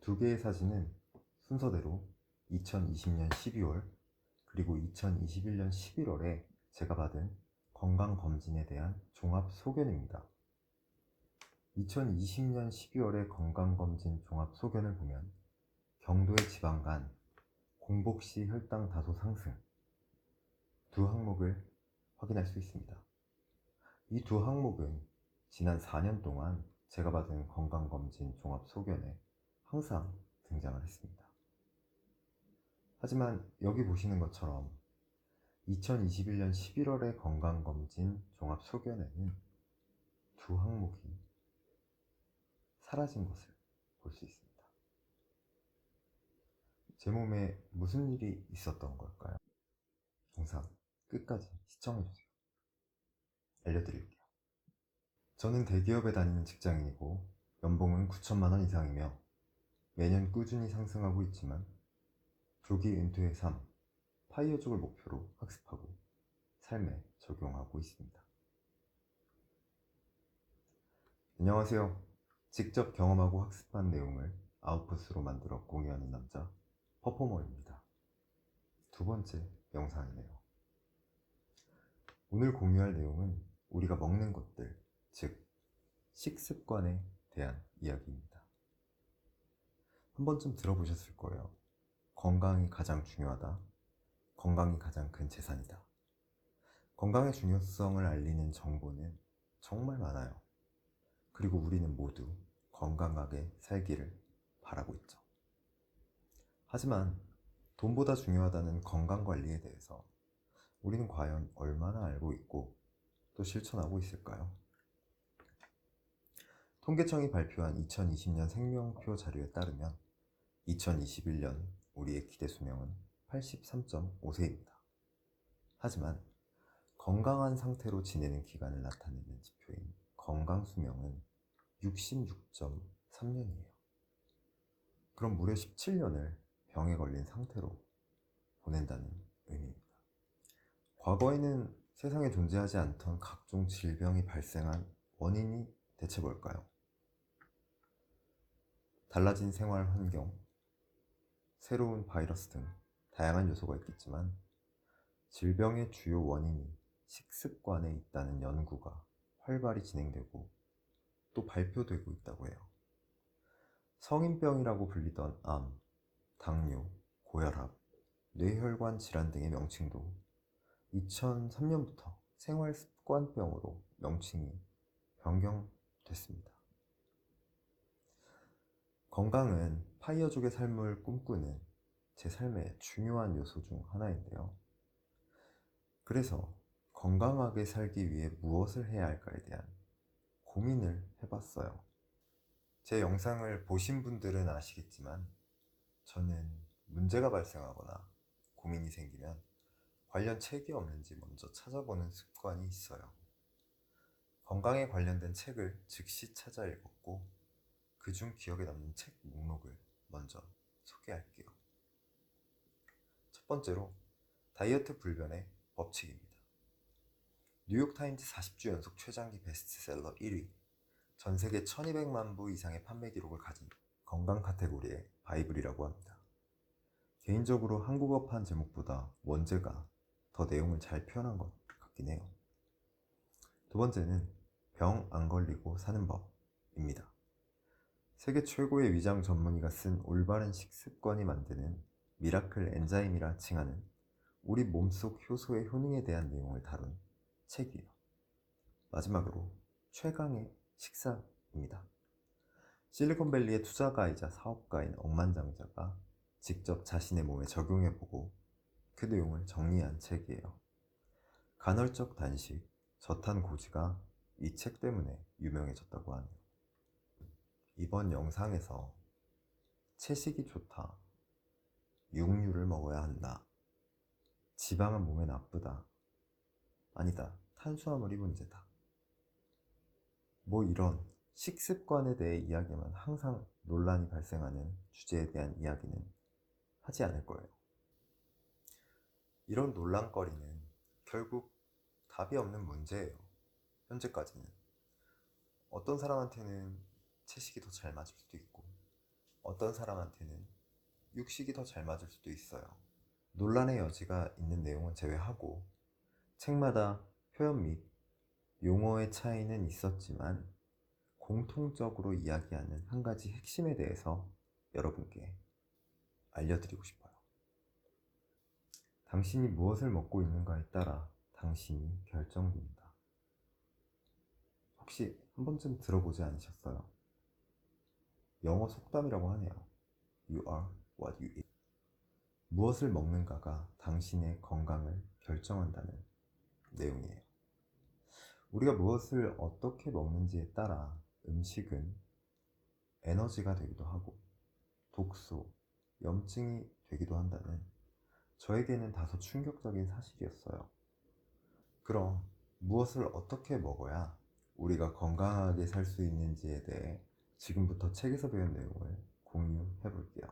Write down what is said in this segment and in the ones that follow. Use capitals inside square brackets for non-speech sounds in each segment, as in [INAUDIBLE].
두 개의 사진은 순서대로 2020년 12월 그리고 2021년 11월에 제가 받은 건강검진에 대한 종합 소견입니다. 2020년 12월의 건강검진 종합 소견을 보면 경도의 지방간, 공복시 혈당 다소 상승 두 항목을 확인할 수 있습니다. 이 두 항목은 지난 4년 동안 제가 받은 건강검진 종합 소견에 항상 등장을 했습니다. 하지만 여기 보시는 것처럼 2021년 11월의 건강검진 종합 소견에는 두 항목이 사라진 것을 볼 수 있습니다. 제 몸에 무슨 일이 있었던 걸까요? 영상 끝까지 시청해주세요. 알려드릴게요. 저는 대기업에 다니는 직장인이고 연봉은 9천만 원 이상이며 매년 꾸준히 상승하고 있지만 조기 은퇴의 삶, 파이어족을 목표로 학습하고 삶에 적용하고 있습니다. 안녕하세요. 직접 경험하고 학습한 내용을 아웃풋으로 만들어 공유하는 남자 퍼포머입니다. 두 번째 영상이네요. 오늘 공유할 내용은 우리가 먹는 것들, 즉 식습관에 대한 이야기입니다. 한 번쯤 들어보셨을 거예요. 건강이 가장 중요하다. 건강이 가장 큰 재산이다. 건강의 중요성을 알리는 정보는 정말 많아요. 그리고 우리는 모두 건강하게 살기를 바라고 있죠. 하지만 돈보다 중요하다는 건강 관리에 대해서 우리는 과연 얼마나 알고 있고 또 실천하고 있을까요? 통계청이 발표한 2020년 생명표 자료에 따르면 2021년 우리의 기대 수명은 83.5세입니다. 하지만 건강한 상태로 지내는 기간을 나타내는 지표인 건강 수명은 66.3년이에요. 그럼 무려 17년을 병에 걸린 상태로 보낸다는 의미입니다. 과거에는 세상에 존재하지 않던 각종 질병이 발생한 원인이 대체 뭘까요? 달라진 생활 환경, 새로운 바이러스 등 다양한 요소가 있겠지만 질병의 주요 원인이 식습관에 있다는 연구가 활발히 진행되고 또 발표되고 있다고 해요. 성인병이라고 불리던 암, 당뇨, 고혈압, 뇌혈관 질환 등의 명칭도 2003년부터 생활습관병으로 명칭이 변경됐습니다. 건강은 파이어족의 삶을 꿈꾸는 제 삶의 중요한 요소 중 하나인데요. 그래서 건강하게 살기 위해 무엇을 해야 할까에 대한 고민을 해봤어요. 제 영상을 보신 분들은 아시겠지만 저는 문제가 발생하거나 고민이 생기면 관련 책이 없는지 먼저 찾아보는 습관이 있어요. 건강에 관련된 책을 즉시 찾아 읽었고 그중 기억에 남는 책 목록을 먼저 소개할게요. 첫 번째로 다이어트 불변의 법칙입니다. 뉴욕타임즈 40주 연속 최장기 베스트셀러 1위, 전 세계 1200만 부 이상의 판매 기록을 가진 건강 카테고리의 바이블이라고 합니다. 개인적으로 한국어판 제목보다 원제가 더 내용을 잘 표현한 것 같긴 해요. 두 번째는 병 안 걸리고 사는 법입니다. 세계 최고의 위장 전문의가 쓴 올바른 식습관이 만드는 미라클 엔자임이라 칭하는 우리 몸속 효소의 효능에 대한 내용을 다룬 책이에요. 마지막으로 최강의 식사입니다. 실리콘밸리의 투자가이자 사업가인 억만장자가 직접 자신의 몸에 적용해보고 그 내용을 정리한 책이에요. 간헐적 단식, 저탄 고지가 이 책 때문에 유명해졌다고 하네요. 이번 영상에서 채식이 좋다, 육류를 먹어야 한다, 지방은 몸에 나쁘다, 아니다, 탄수화물이 문제다. 뭐 이런 식습관에 대해 이야기하면 항상 논란이 발생하는 주제에 대한 이야기는 하지 않을 거예요. 이런 논란거리는 결국 답이 없는 문제예요. 현재까지는. 어떤 사람한테는 채식이 더 잘 맞을 수도 있고, 어떤 사람한테는 육식이 더 잘 맞을 수도 있어요. 논란의 여지가 있는 내용은 제외하고 책마다 표현 및 용어의 차이는 있었지만 공통적으로 이야기하는 한 가지 핵심에 대해서 여러분께 알려드리고 싶어요. 당신이 무엇을 먹고 있는가에 따라 당신이 결정됩니다. 혹시 한 번쯤 들어보지 않으셨어요? 영어 속담이라고 하네요. You are what you eat. 무엇을 먹는가가 당신의 건강을 결정한다는 내용이에요. 우리가 무엇을 어떻게 먹는지에 따라 음식은 에너지가 되기도 하고 독소, 염증이 되기도 한다는 저에게는 다소 충격적인 사실이었어요. 그럼 무엇을 어떻게 먹어야 우리가 건강하게 살 수 있는지에 대해 지금부터 책에서 배운 내용을 공유해 볼게요.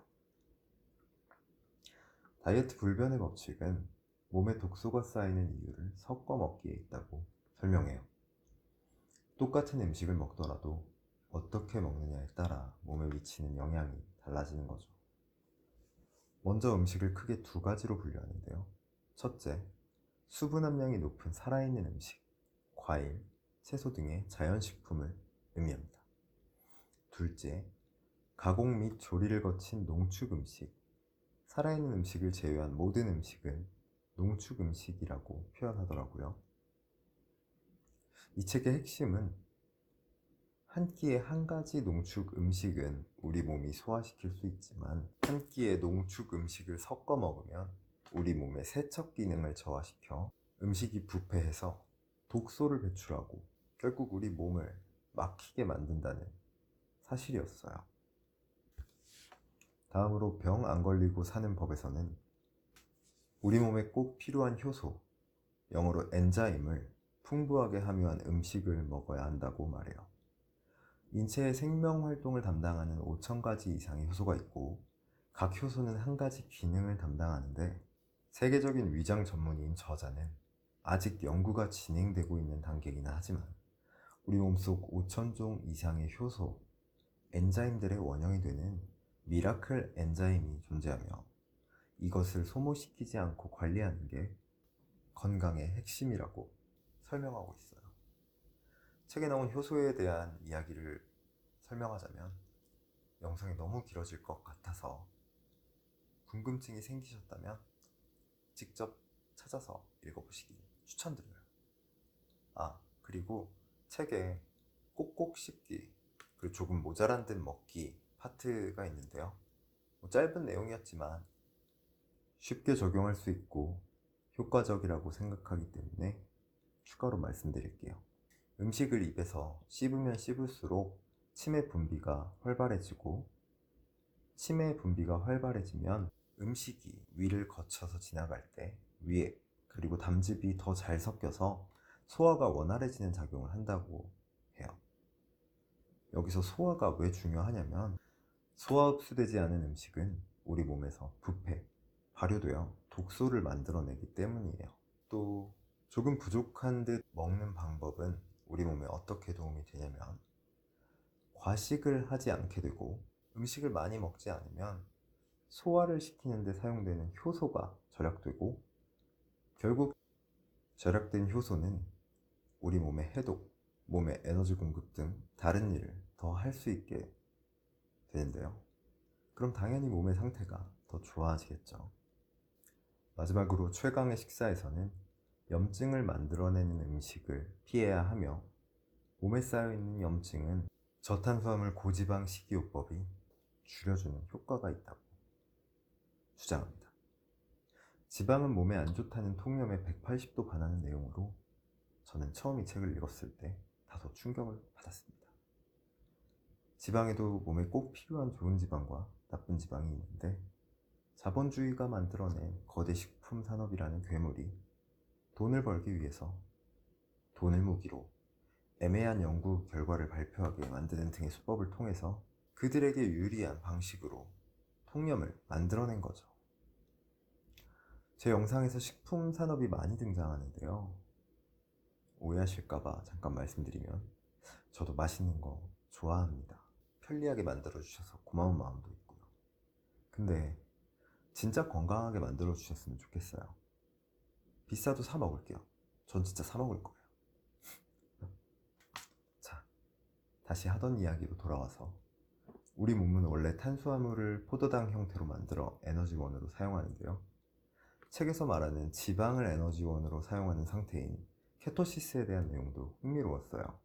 다이어트 불변의 법칙은 몸에 독소가 쌓이는 이유를 섞어 먹기에 있다고 설명해요. 똑같은 음식을 먹더라도 어떻게 먹느냐에 따라 몸에 미치는 영향이 달라지는 거죠. 먼저 음식을 크게 두 가지로 분류하는데요. 첫째, 수분 함량이 높은 살아있는 음식, 과일, 채소 등의 자연식품을 의미합니다. 둘째, 가공 및 조리를 거친 농축 음식, 살아있는 음식을 제외한 모든 음식은 농축 음식이라고 표현하더라고요. 이 책의 핵심은 한 끼에 한 가지 농축 음식은 우리 몸이 소화시킬 수 있지만 한 끼에 농축 음식을 섞어 먹으면 우리 몸의 세척 기능을 저하시켜 음식이 부패해서 독소를 배출하고 결국 우리 몸을 막히게 만든다는 사실이었어요. 다음으로 병 안 걸리고 사는 법에서는 우리 몸에 꼭 필요한 효소, 영어로 엔자임을 풍부하게 함유한 음식을 먹어야 한다고 말해요. 인체의 생명 활동을 담당하는 5,000가지 이상의 효소가 있고 각 효소는 한 가지 기능을 담당하는데 세계적인 위장 전문의인 저자는 아직 연구가 진행되고 있는 단계이긴 하지만 우리 몸속 5,000종 이상의 효소, 엔자임들의 원형이 되는 미라클 엔자임이 존재하며 이것을 소모시키지 않고 관리하는 게 건강의 핵심이라고 설명하고 있어요. 책에 나온 효소에 대한 이야기를 설명하자면 영상이 너무 길어질 것 같아서 궁금증이 생기셨다면 직접 찾아서 읽어보시기 추천드려요. 아, 그리고 책에 꼭꼭 씹기, 그리고 조금 모자란 듯 먹기 파트가 있는데요. 뭐 짧은 내용이었지만 쉽게 적용할 수 있고 효과적이라고 생각하기 때문에 추가로 말씀드릴게요. 음식을 입에서 씹으면 씹을수록 치매 분비가 활발해지고 치매 분비가 활발해지면 음식이 위를 거쳐서 지나갈 때 위에 그리고 담즙이 더 잘 섞여서 소화가 원활해지는 작용을 한다고 해요. 여기서 소화가 왜 중요하냐면 소화 흡수되지 않은 음식은 우리 몸에서 부패, 발효되어 독소를 만들어내기 때문이에요. 또 조금 부족한 듯 먹는 방법은 우리 몸에 어떻게 도움이 되냐면 과식을 하지 않게 되고 음식을 많이 먹지 않으면 소화를 시키는 데 사용되는 효소가 절약되고 결국 절약된 효소는 우리 몸의 해독, 몸의 에너지 공급 등 다른 일을 더 할 수 있게 되는데요. 그럼 당연히 몸의 상태가 더 좋아지겠죠. 마지막으로 최강의 식사에서는 염증을 만들어내는 음식을 피해야 하며 몸에 쌓여있는 염증은 저탄수화물 고지방 식이요법이 줄여주는 효과가 있다고 주장합니다. 지방은 몸에 안 좋다는 통념에 180도 반하는 내용으로 저는 처음 이 책을 읽었을 때 다소 충격을 받았습니다. 지방에도 몸에 꼭 필요한 좋은 지방과 나쁜 지방이 있는데 자본주의가 만들어낸 거대 식품 산업이라는 괴물이 돈을 벌기 위해서 돈을 무기로 애매한 연구 결과를 발표하게 만드는 등의 수법을 통해서 그들에게 유리한 방식으로 통념을 만들어낸 거죠. 제 영상에서 식품 산업이 많이 등장하는데요. 오해하실까봐 잠깐 말씀드리면 저도 맛있는 거 좋아합니다. 편리하게 만들어 주셔서 고마운 마음도 있고요. 근데 진짜 건강하게 만들어 주셨으면 좋겠어요. 비싸도 사 먹을게요. 전 진짜 사 먹을 거예요. [LAUGHS] 자, 다시 하던 이야기로 돌아와서 우리 몸은 원래 탄수화물을 포도당 형태로 만들어 에너지원으로 사용하는데요. 책에서 말하는 지방을 에너지원으로 사용하는 상태인 케토시스에 대한 내용도 흥미로웠어요.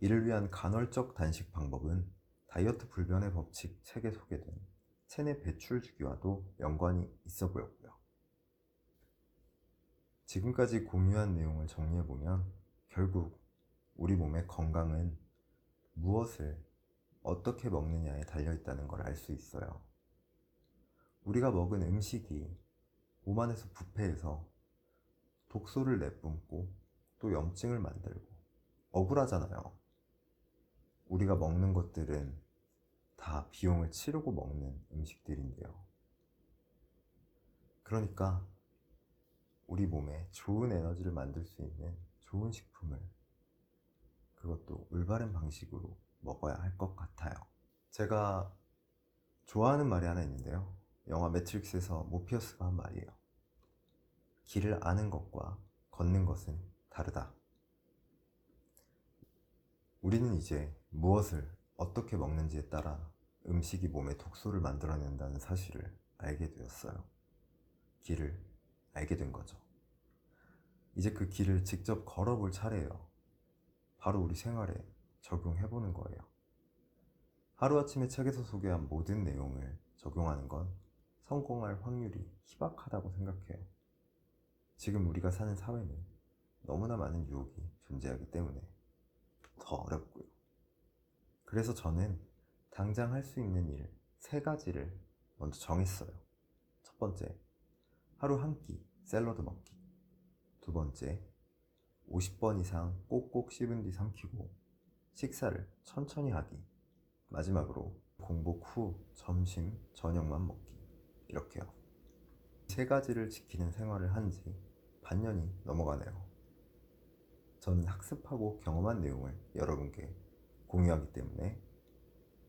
이를 위한 간헐적 단식 방법은 다이어트 불변의 법칙 책에 소개된 체내 배출 주기와도 연관이 있어 보였고요. 지금까지 공유한 내용을 정리해보면 결국 우리 몸의 건강은 무엇을 어떻게 먹느냐에 달려있다는 걸 알 수 있어요. 우리가 먹은 음식이 몸 안에서 부패해서 독소를 내뿜고 또 염증을 만들고 억울하잖아요. 우리가 먹는 것들은 다 비용을 치르고 먹는 음식들인데요. 그러니까 우리 몸에 좋은 에너지를 만들 수 있는 좋은 식품을 그것도 올바른 방식으로 먹어야 할 것 같아요. 제가 좋아하는 말이 하나 있는데요. 영화 매트릭스에서 모피어스가 한 말이에요. 길을 아는 것과 걷는 것은 다르다. 우리는 이제 무엇을 어떻게 먹는지에 따라 음식이 몸에 독소를 만들어낸다는 사실을 알게 되었어요. 길을 알게 된 거죠. 이제 그 길을 직접 걸어볼 차례예요. 바로 우리 생활에 적용해보는 거예요. 하루아침에 책에서 소개한 모든 내용을 적용하는 건 성공할 확률이 희박하다고 생각해요. 지금 우리가 사는 사회는 너무나 많은 유혹이 존재하기 때문에 더 어렵고요. 그래서 저는 당장 할 수 있는 일 세 가지를 먼저 정했어요. 첫 번째, 하루 한 끼 샐러드 먹기. 두 번째, 50번 이상 꼭꼭 씹은 뒤 삼키고 식사를 천천히 하기. 마지막으로 공복 후 점심, 저녁만 먹기. 이렇게요. 세 가지를 지키는 생활을 한 지 반년이 넘어가네요. 저는 학습하고 경험한 내용을 여러분께 공유하기 때문에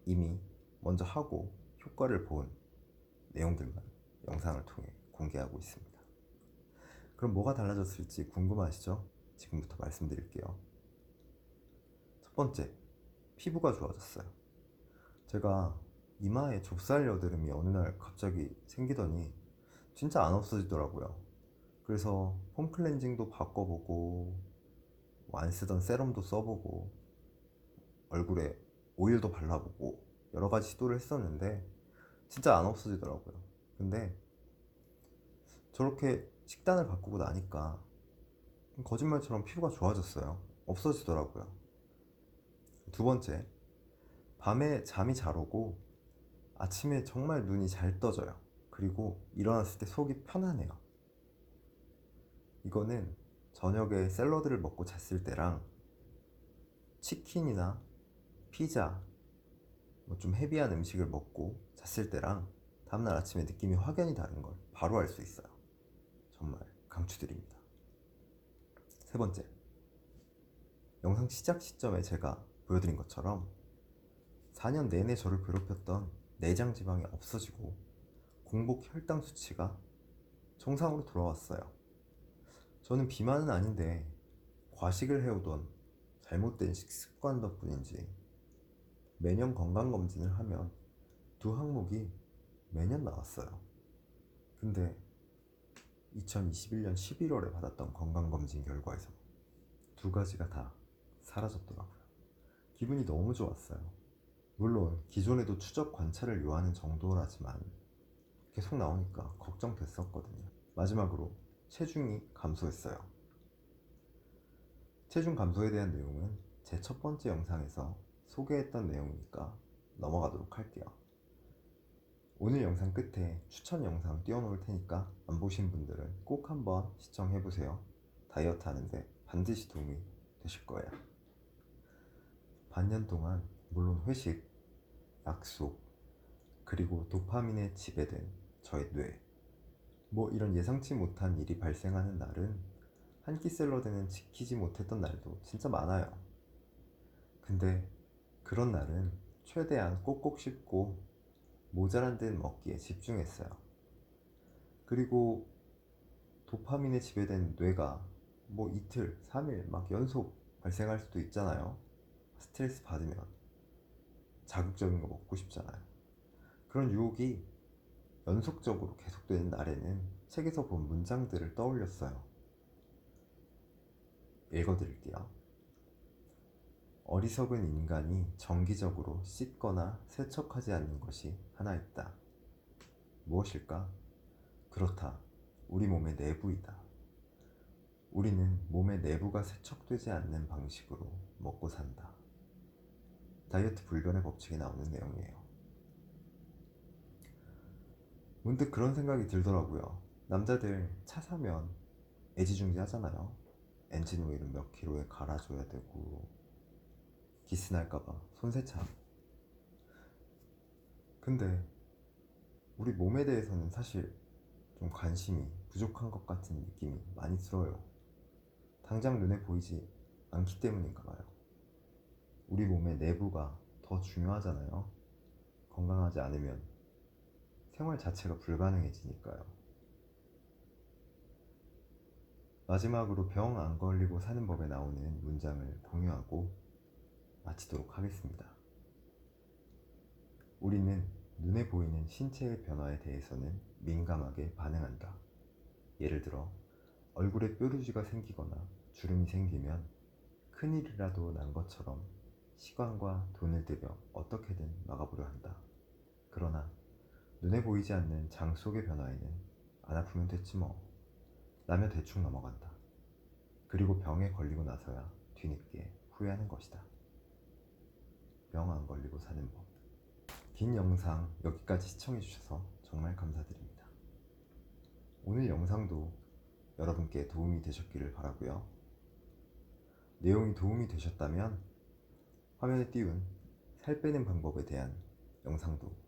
이미 먼저 하고 효과를 본 내용들만 영상을 통해 공개하고 있습니다. 그럼 뭐가 달라졌을지 궁금하시죠? 지금부터 말씀드릴게요. 첫 번째, 피부가 좋아졌어요. 제가 이마에 좁쌀 여드름이 어느 날 갑자기 생기더니 진짜 안 없어지더라고요. 그래서 폼 클렌징도 바꿔보고 뭐 안 쓰던 세럼도 써보고 얼굴에 오일도 발라보고 여러 가지 시도를 했었는데 진짜 안 없어지더라고요. 근데 저렇게 식단을 바꾸고 나니까 거짓말처럼 피부가 좋아졌어요. 없어지더라고요. 두 번째, 밤에 잠이 잘 오고 아침에 정말 눈이 잘 떠져요. 그리고 일어났을 때 속이 편하네요. 이거는 저녁에 샐러드를 먹고 잤을 때랑 치킨이나 피자, 뭐 좀 헤비한 음식을 먹고 잤을 때랑 다음날 아침에 느낌이 확연히 다른 걸 바로 알 수 있어요. 정말 강추드립니다. 세 번째, 영상 시작 시점에 제가 보여드린 것처럼 4년 내내 저를 괴롭혔던 내장 지방이 없어지고 공복 혈당 수치가 정상으로 돌아왔어요. 저는 비만은 아닌데 과식을 해오던 잘못된 식습관 덕분인지 매년 건강검진을 하면 두 항목이 매년 나왔어요. 근데 2021년 11월에 받았던 건강검진 결과에서 두 가지가 다 사라졌더라고요. 기분이 너무 좋았어요. 물론 기존에도 추적 관찰을 요하는 정도라지만 계속 나오니까 걱정됐었거든요. 마지막으로 체중이 감소했어요. 체중 감소에 대한 내용은 제 첫 번째 영상에서 소개했던 내용이니까 넘어가도록 할게요. 오늘 영상 끝에 추천 영상 띄워놓을 테니까 안 보신 분들은 꼭 한번 시청해보세요. 다이어트 하는데 반드시 도움이 되실 거예요. 반년 동안 물론 회식, 약속, 그리고 도파민에 지배된 저의 뇌. 뭐 이런 예상치 못한 일이 발생하는 날은 한 끼 샐러드는 지키지 못했던 날도 진짜 많아요. 근데 그런 날은 최대한 꼭꼭 씹고 모자란 듯 먹기에 집중했어요. 그리고 도파민에 지배된 뇌가 뭐 이틀, 3일 막 연속 발생할 수도 있잖아요. 스트레스 받으면 자극적인 거 먹고 싶잖아요. 그런 유혹이 연속적으로 계속되는 날에는 책에서 본 문장들을 떠올렸어요. 읽어드릴게요. 어리석은 인간이 정기적으로 씻거나 세척하지 않는 것이 하나 있다. 무엇일까? 그렇다. 우리 몸의 내부이다. 우리는 몸의 내부가 세척되지 않는 방식으로 먹고 산다. 다이어트 불변의 법칙에 나오는 내용이에요. 문득 그런 생각이 들더라고요. 남자들 차 사면 애지중지 하잖아요. 엔진 오일은 몇 킬로에 갈아줘야 되고 기스 날까봐 손세차. 근데 우리 몸에 대해서는 사실 좀 관심이 부족한 것 같은 느낌이 많이 들어요. 당장 눈에 보이지 않기 때문인가 봐요. 우리 몸의 내부가 더 중요하잖아요. 건강하지 않으면 생활 자체가 불가능해지니까요. 마지막으로 병 안 걸리고 사는 법에 나오는 문장을 공유하고 마치도록 하겠습니다. 우리는 눈에 보이는 신체의 변화에 대해서는 민감하게 반응한다. 예를 들어, 얼굴에 뾰루지가 생기거나 주름이 생기면 큰일이라도 난 것처럼 시간과 돈을 들여 어떻게든 막아보려 한다. 그러나 눈에 보이지 않는 장 속의 변화에는 안 아프면 됐지 뭐. 라며 대충 넘어간다. 그리고 병에 걸리고 나서야 뒤늦게 후회하는 것이다. 병 안 걸리고 사는 법. 긴 영상 여기까지 시청해주셔서 정말 감사드립니다. 오늘 영상도 여러분께 도움이 되셨기를 바라고요. 내용이 도움이 되셨다면 화면에 띄운 살 빼는 방법에 대한 영상도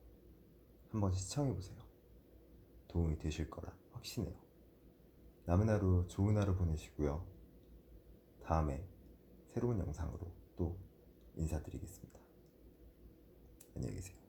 한번 시청해보세요. 도움이 되실 거라 확신해요. 남은 하루 좋은 하루 보내시고요. 다음에 새로운 영상으로 또 인사드리겠습니다. 안녕히 계세요.